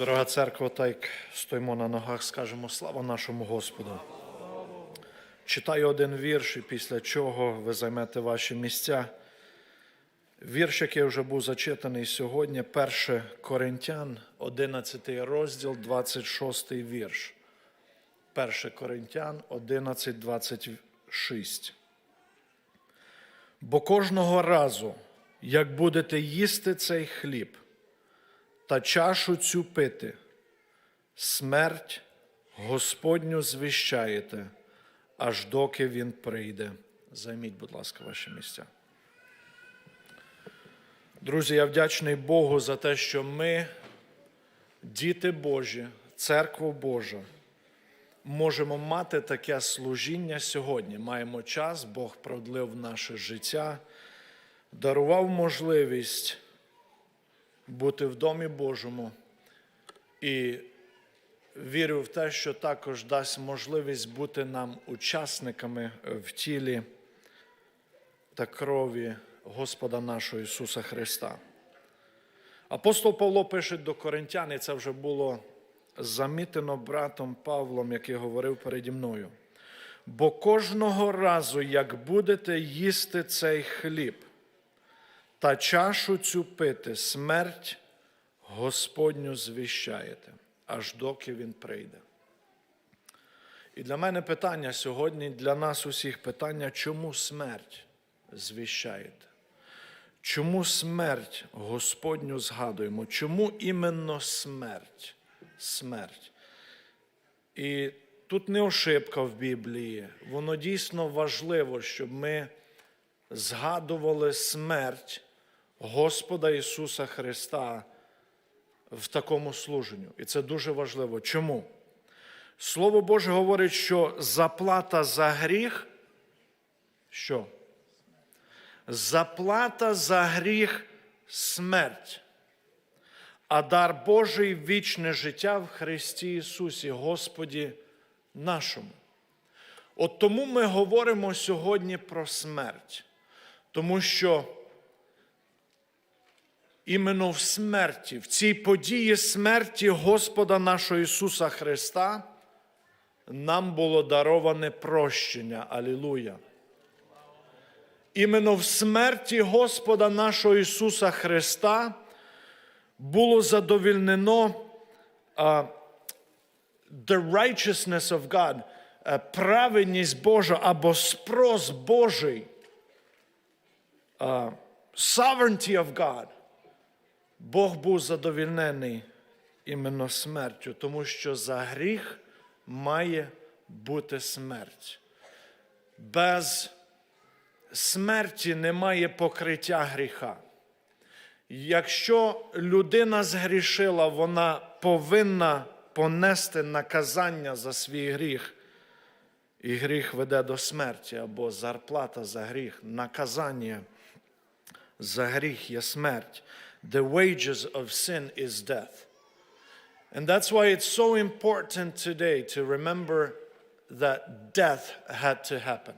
Дорога церква, так стоїмо на ногах, скажемо слава нашому Господу. Читаю один вірш, і після чого ви займете ваші місця. Вірш, який вже був зачитаний сьогодні, 1 Коринтян, 11 розділ, 26 вірш. 1 Коринтян 11, 26. Бо кожного разу, як будете їсти цей хліб та чашу цю пити, смерть Господню звіщаєте, аж доки він прийде. Займіть, будь ласка, ваші місця. Друзі, я вдячний Богу за те, що ми, діти Божі, церква Божа, можемо мати таке служіння сьогодні. Маємо час, Бог продлив наше життя, дарував можливість бути в домі Божому і вірю в те, що також дасть можливість бути нам учасниками в тілі та крові Господа нашого Ісуса Христа. Апостол Павло пише до Коринтян, і це вже було замітено братом Павлом, який говорив переді мною. Бо кожного разу, як будете їсти цей хліб та чашу цю пити, смерть Господню звіщаєте, аж доки Він прийде. І для мене питання сьогодні, для нас усіх питання, чому смерть звіщаєте? Чому смерть Господню згадуємо? Чому іменно смерть? Смерть. І тут не ошибка в Біблії. Воно дійсно важливо, щоб ми згадували смерть Господа Ісуса Христа в такому служенню. І це дуже важливо. Чому? Слово Боже говорить, що заплата за гріх. Що? Заплата за гріх смерть, а дар Божий вічне життя в Христі Ісусі, Господі нашому. От тому ми говоримо сьогодні про смерть, тому що іменно в смерті, в цій події смерті Господа нашого Ісуса Христа нам було дароване прощення. Алілуя. Іменно в смерті Господа нашого Ісуса Христа було задовільнено uh, the righteousness of God, uh, праведність Божа або спрос Божий, uh, sovereignty of God. Бог був задовільнений іменно смертю, тому що за гріх має бути смерть. Без смерті немає покриття гріха. Якщо людина згрішила, вона повинна понести наказання за свій гріх, і гріх веде до смерті, або зарплата за гріх, наказання за гріх є смерть. The wages of sin is death. And that's why it's so important today to remember that death had to happen.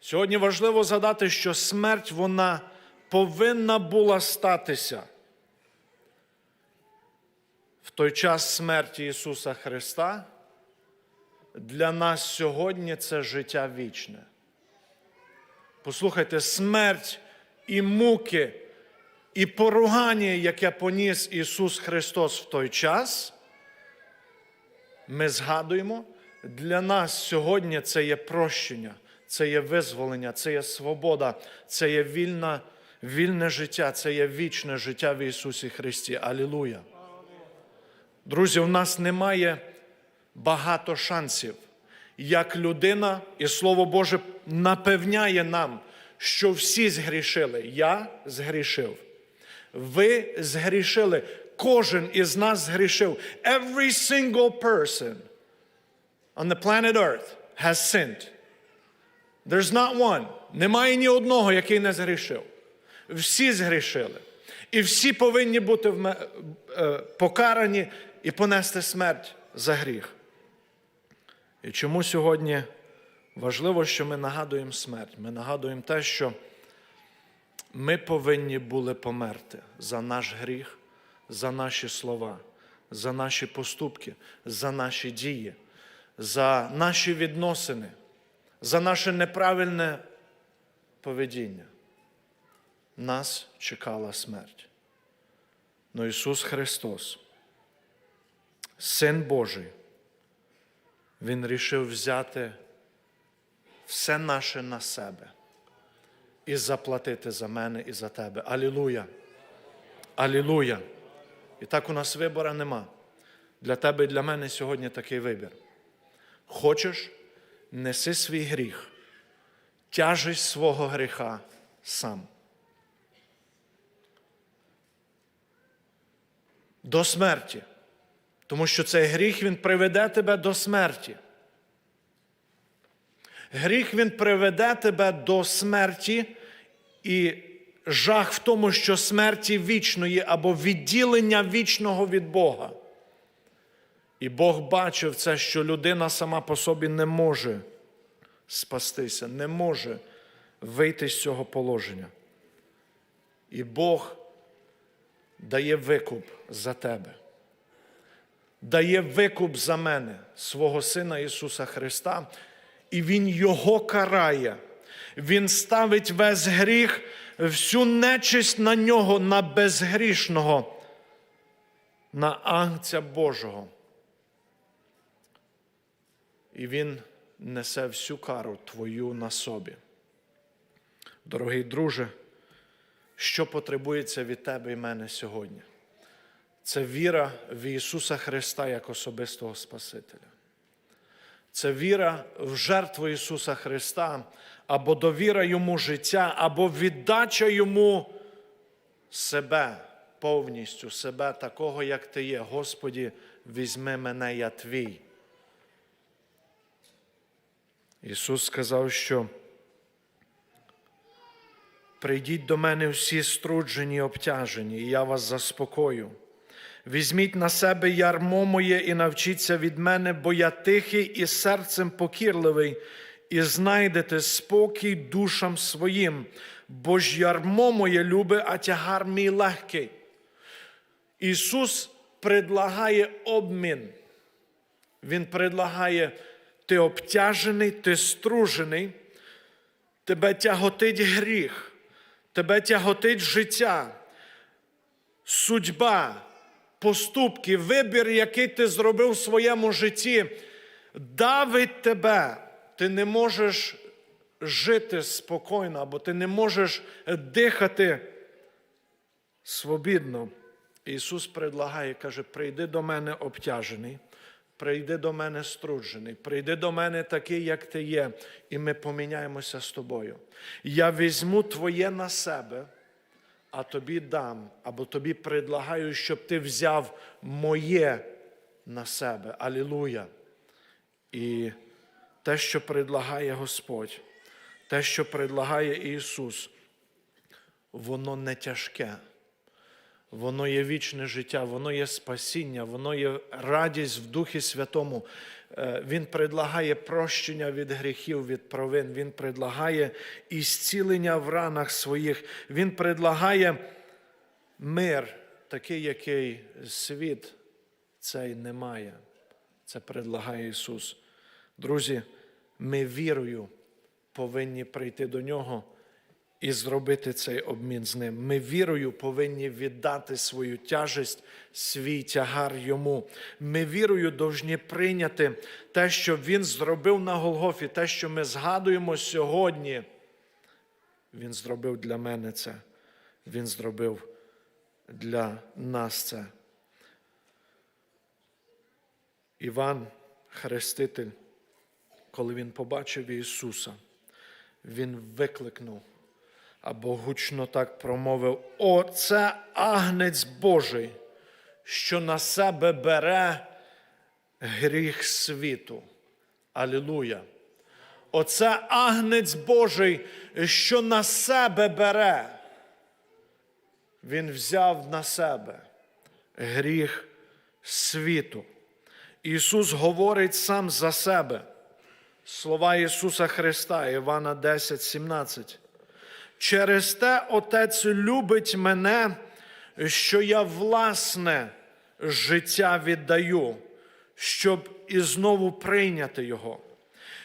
Сьогодні важливо згадати, що смерть вона повинна була статися. В той час смерті Ісуса Христа для нас сьогодні це життя вічне. Послухайте, смерть і муки, і поругання, яке поніс Ісус Христос в той час, ми згадуємо, для нас сьогодні це є прощення це є визволення, це є свобода, це є вільна, вільне життя, це є вічне життя в Ісусі Христі. Алілуя. Друзі, у нас немає багато шансів. Як людина, і Слово Боже напевняє нам, що всі згрішили. Я згрішив. Ви згрішили. Кожен із нас згрішив. Every single person on the planet Earth has sinned. There's not one. Немає ні одного, який не згрішив. Всі згрішили. І всі повинні бути покарані і понести смерть за гріх. І чому сьогодні важливо, що ми нагадуємо смерть? Ми нагадуємо те, що ми повинні були померти за наш гріх, за наші слова, за наші поступки, за наші дії, за наші відносини, за наше неправильне поведіння. Нас чекала смерть. Но Ісус Христос, Син Божий, Він рішив взяти все наше на себе і заплатити за мене і за тебе. Алілуя! Алілуя! І так у нас вибора нема. Для тебе і для мене сьогодні такий вибір. Хочеш, неси свій гріх, тяжесть свого гріха сам. До смерті. Тому що цей гріх він приведе тебе до смерті. Гріх він приведе тебе до смерті, і жах в тому, що смерті вічної або відділення вічного від Бога. І Бог бачив це, що людина сама по собі не може спастися, не може вийти з цього положення. І Бог дає викуп за тебе, дає викуп за мене, свого Сина Ісуса Христа, і Він Його карає. Він ставить весь гріх, всю нечисть на нього, на безгрішного, на Агнця Божого. І Він несе всю кару твою на собі. Дорогий друже, що потребується від тебе і мене сьогодні? Це віра в Ісуса Христа як особистого Спасителя. Це віра в жертву Ісуса Христа, або довіра Йому життя, або віддача Йому себе повністю, себе такого, як Ти є. Господі, візьми мене, я твій. Ісус сказав, що прийдіть до мене всі струджені, обтяжені, і я вас заспокою. Візьміть на себе ярмо моє і навчіться від мене, бо я тихий і серцем покірливий, і знайдете спокій душам своїм, бо ж ярмо моє любе, а тягар мій легкий. Ісус предлагає обмін. Він предлагає, ти обтяжений, ти стружений, тебе тяготить гріх, тебе тяготить життя, судьба поступки, вибір, який ти зробив в своєму житті, давить тебе. Ти не можеш жити спокійно, або ти не можеш дихати свобідно. Ісус предлагає, каже: прийди до мене обтяжений, прийди до мене струджений, прийди до мене такий, як ти є, і ми поміняємося з тобою. Я візьму твоє на себе а тобі дам, або тобі предлагаю, щоб ти взяв моє на себе. Алілуя. І те, що предлагає Господь, те, що предлагає Ісус, воно не тяжке. Воно є вічне життя, воно є спасіння, воно є радість в Духі Святому. Е, Він предлагає прощення від гріхів, від провин. Він предлагає ісцілення в ранах своїх. Він предлагає мир, такий, який світ цей не має. Це предлагає Ісус. Друзі, ми вірою повинні прийти до Нього і зробити цей обмін з ним. Ми вірою повинні віддати свою тяжесть, свій тягар йому. Ми вірою повинні прийняти те, що Він зробив на Голгофі, те, що ми згадуємо сьогодні. Він зробив для мене це. Він зробив для нас це. Іван, Хреститель, коли він побачив Ісуса, Він викликнув або гучно так промовив: Оце агнець Божий, що на себе бере гріх світу. Алілуя! Оце агнець Божий, що на себе бере. Він взяв на себе гріх світу. Ісус говорить сам за себе. Слова Ісуса Христа, Івана 10, 17. Через те Отець любить мене, що я власне життя віддаю, щоб і знову прийняти Його.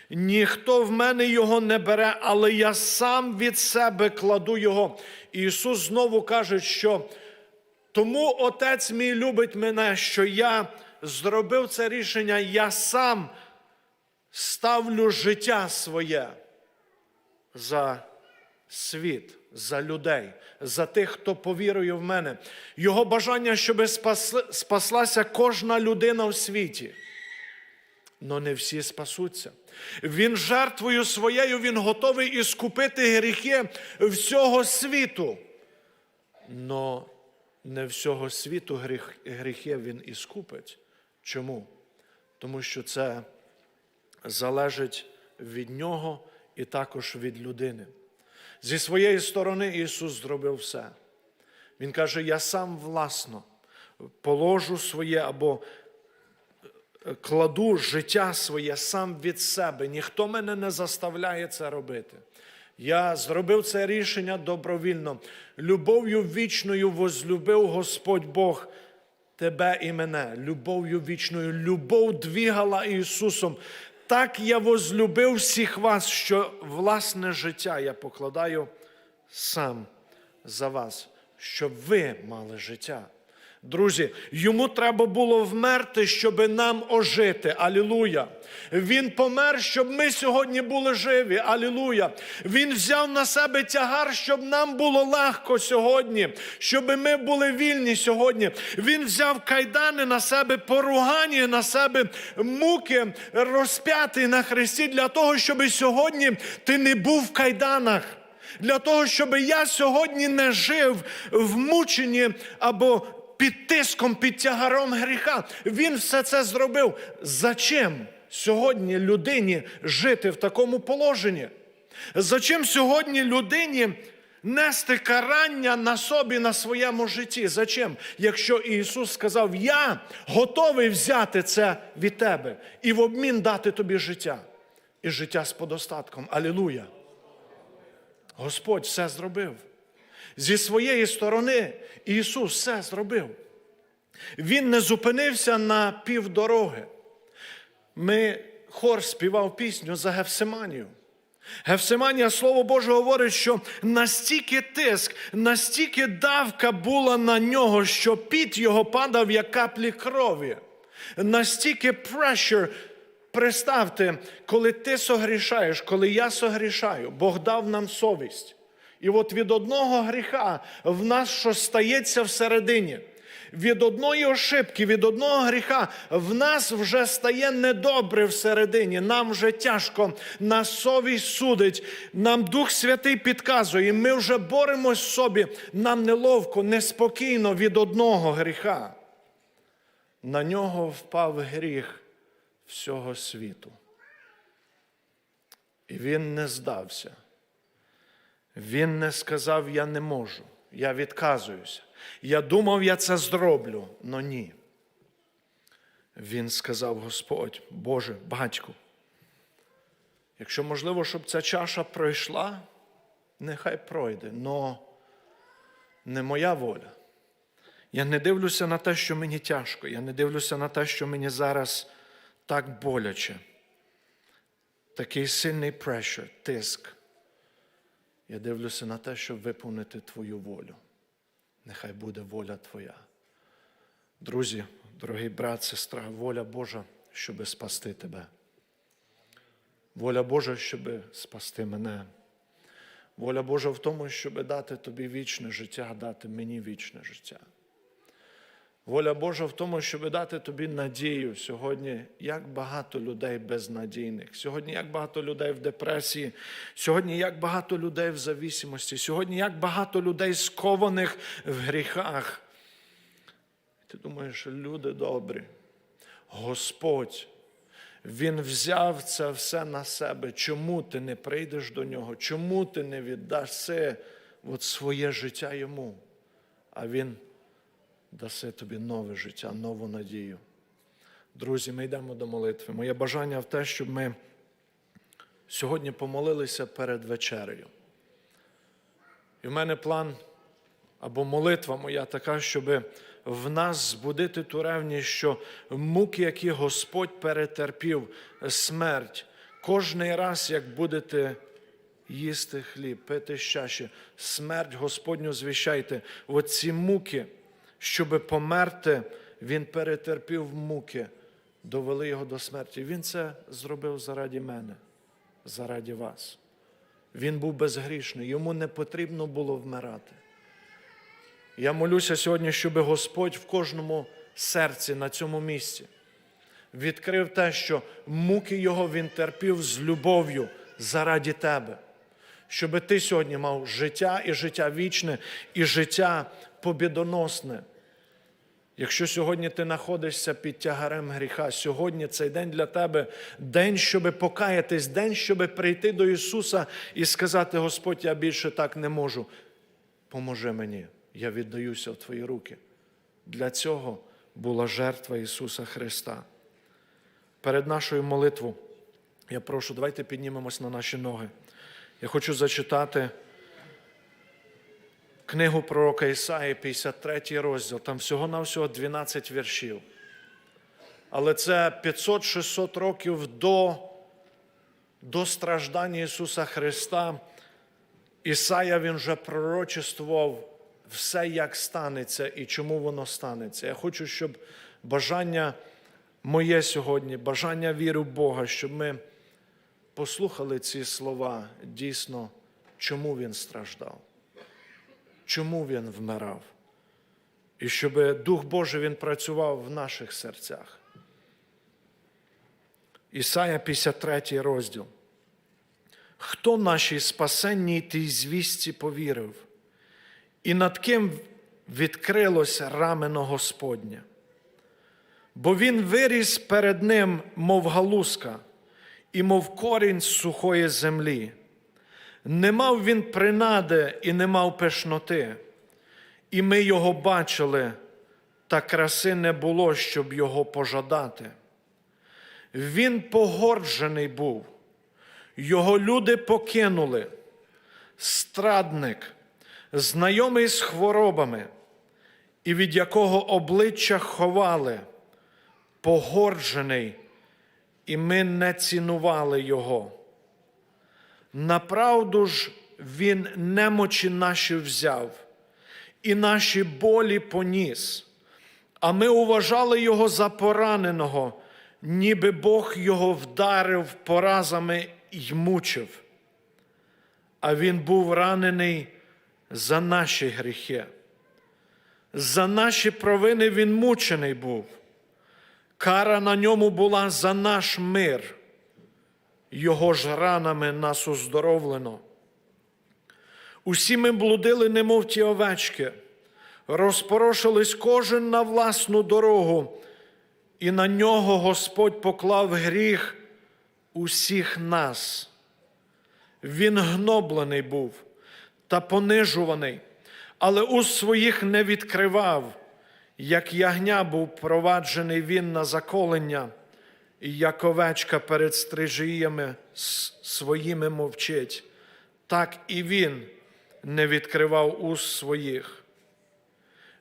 Ніхто в мене його не бере, але я сам від себе кладу його. І Ісус знову каже, що тому Отець мій любить мене, що я зробив це рішення, я сам ставлю життя своє за світ, за людей, за тих, хто повірує в мене. Його бажання, щоб спаслася кожна людина у світі. Но не всі спасуться. Він жертвою своєю, він готовий іскупити гріхи всього світу. Но не всього світу гріх, гріхи він іскупить. Чому? Тому що це залежить від нього і також від людини. Зі своєї сторони Ісус зробив все. Він каже: Я сам власно положу своє або кладу життя своє сам від себе. Ніхто мене не заставляє це робити. Я зробив це рішення добровільно. Любов'ю вічною возлюбив Господь Бог тебе і мене. Любов'ю вічною. Любов двігала Ісусом. Так я возлюбив всіх вас, що власне життя я покладаю сам за вас, щоб ви мали життя. Друзі, йому треба було вмерти, щоб нам ожити. Алілуя. Він помер, щоб ми сьогодні були живі. Алілуя. Він взяв на себе тягар, щоб нам було легко сьогодні, щоб ми були вільні сьогодні. Він взяв кайдани на себе, поругання на себе, муки розп'ятий на хресті для того, щоб сьогодні ти не був в кайданах. Для того, щоб я сьогодні не жив в мученні або під тиском, під тягаром гріха. Він все це зробив. Зачем сьогодні людині жити в такому положенні? Зачем сьогодні людині нести карання на собі, на своєму житті? Зачем? Якщо Ісус сказав, я готовий взяти це від тебе і в обмін дати тобі життя. І життя з подостатком. Алілуя! Господь все зробив. Зі своєї сторони Ісус все зробив. Він не зупинився на півдороги. Ми хор співав пісню за Гефсиманію. Гефсиманія, Слово Боже, говорить, що настільки тиск, настільки давка була на нього, що піт його падав, як каплі крові. Настільки pressure, представте, коли ти согрішаєш, коли я согрішаю, Бог дав нам совість. І от від одного гріха в нас щось стається всередині. Від одної ошибки, від одного гріха в нас вже стає недобре всередині. Нам вже тяжко, нас совість судить, нам Дух Святий підказує, ми вже боремось в собі. Нам неловко, неспокійно від одного гріха. На нього впав гріх всього світу. І він не здався. Він не сказав, я не можу, я відказуюся. Я думав, я це зроблю, но ні. Він сказав Господь, Боже, батьку, якщо можливо, щоб ця чаша пройшла, нехай пройде, но не моя воля. Я не дивлюся на те, що мені тяжко, я не дивлюся на те, що мені зараз так боляче. Такий сильний pressure, тиск. Я дивлюся на те, щоб виповнити Твою волю. Нехай буде воля Твоя. Друзі, дорогий брат, сестра, воля Божа, щоб спасти тебе. Воля Божа, щоб спасти мене. Воля Божа в тому, щоб дати тобі вічне життя, дати мені вічне життя. Воля Божа в тому, щоб дати тобі надію сьогодні, як багато людей безнадійних, сьогодні як багато людей в депресії, сьогодні як багато людей в зависимості, сьогодні як багато людей скованих в гріхах. Ти думаєш, люди добрі, Господь, Він взяв це все на себе. Чому ти не прийдеш до нього? Чому ти не віддаси от своє життя йому? А Він даси тобі нове життя, нову надію. Друзі, ми йдемо до молитви. Моє бажання в те, щоб ми сьогодні помолилися перед вечерею. І в мене план або молитва моя така, щоб в нас збудити ту ревність, що муки, які Господь перетерпів, смерть, кожний раз, як будете їсти хліб, пити чаші, смерть Господню звіщайте. Оці муки, щоби померти, Він перетерпів муки, довели його до смерті. Він це зробив заради мене, заради вас. Він був безгрішний, йому не потрібно було вмирати. Я молюся сьогодні, щоб Господь в кожному серці на цьому місці відкрив те, що муки Його Він терпів з любов'ю заради тебе. Щоб ти сьогодні мав життя і життя вічне, і життя побідоносне. Якщо сьогодні ти знаходишся під тягарем гріха, сьогодні цей день для тебе день, щоб покаятись, день, щоб прийти до Ісуса і сказати: Господь, я більше так не можу. Поможи мені, я віддаюся в Твої руки. Для цього була жертва Ісуса Христа. Перед нашою молитвою я прошу, давайте піднімемось на наші ноги. Я хочу зачитати книгу пророка Ісаї, 53 розділ, там всього-навсього 12 віршів. Але це 500-600 років до, до страждання Ісуса Христа. Ісая він вже пророчествував все, як станеться і чому воно станеться. Я хочу, щоб бажання моє сьогодні, бажання віри в Бога, щоб ми послухали ці слова дійсно, чому він страждав, чому він вмирав, і щоб Дух Божий він працював в наших серцях. Ісая 53 розділ. Хто нашій спасенній тій звісті повірив, і над ким відкрилося рамено Господнє? Бо він виріс перед ним, мов галузка, і мов корінь сухої землі. Не мав він принади і не мав пишноти, і ми його бачили, та краси не було, щоб його пожадати. Він погорджений був, його люди покинули, страдник, знайомий з хворобами, і від якого обличчя ховали, погорджений, і ми не цінували його. Направду ж він немочі наші взяв, і наші болі поніс, а ми уважали його за пораненого, ніби Бог його вдарив поразами й мучив. А він був ранений за наші гріхи. За наші провини він мучений був. Кара на ньому була за наш мир, його ж ранами нас оздоровлено. Усі ми блудили, немов ті овечки, розпорошились кожен на власну дорогу, і на нього Господь поклав гріх усіх нас. Він гноблений був та понижуваний, але уст своїх не відкривав, як ягня був проваджений він на заколення, і як овечка перед стрижіями своїми мовчить, так і він не відкривав уст своїх.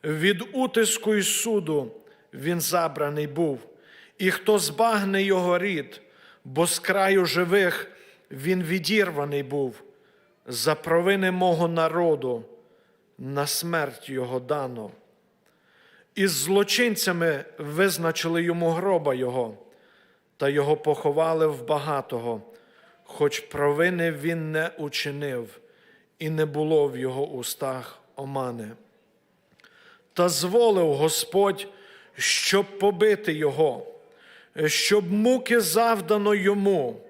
Від утиску й суду він забраний був, і хто збагне його рід, бо з краю живих він відірваний був за провини мого народу, на смерть його дано. Із злочинцями визначили йому гроба Його, та його поховали в багатого, хоч провини він не учинив, і не було в його устах омани. Та зволив Господь, щоб побити його, щоб муки завдано йому,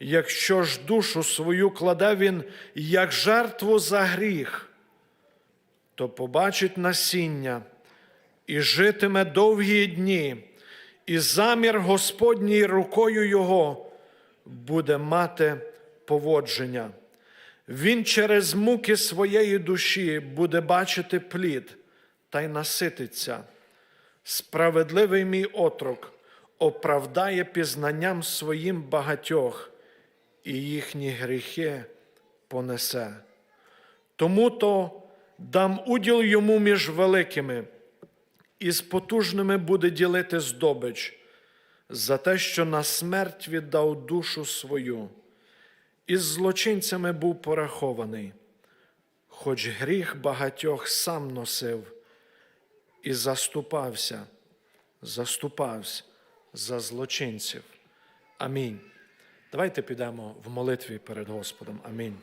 якщо ж душу свою кладе він як жертву за гріх, то побачить насіння і житиме довгі дні, і замір Господній рукою Його буде мати поводження. Він через муки своєї душі буде бачити плід та й насититься. Справедливий мій отрок оправдає пізнанням своїм багатьох, і їхні гріхи понесе. Тому то дам уділ йому між великими і з потужними буде ділити здобич за те, що на смерть віддав душу свою, і з злочинцями був порахований, хоч гріх багатьох сам носив і заступався, заступався за злочинців. Амінь. Давайте підемо в молитві перед Господом. Амінь.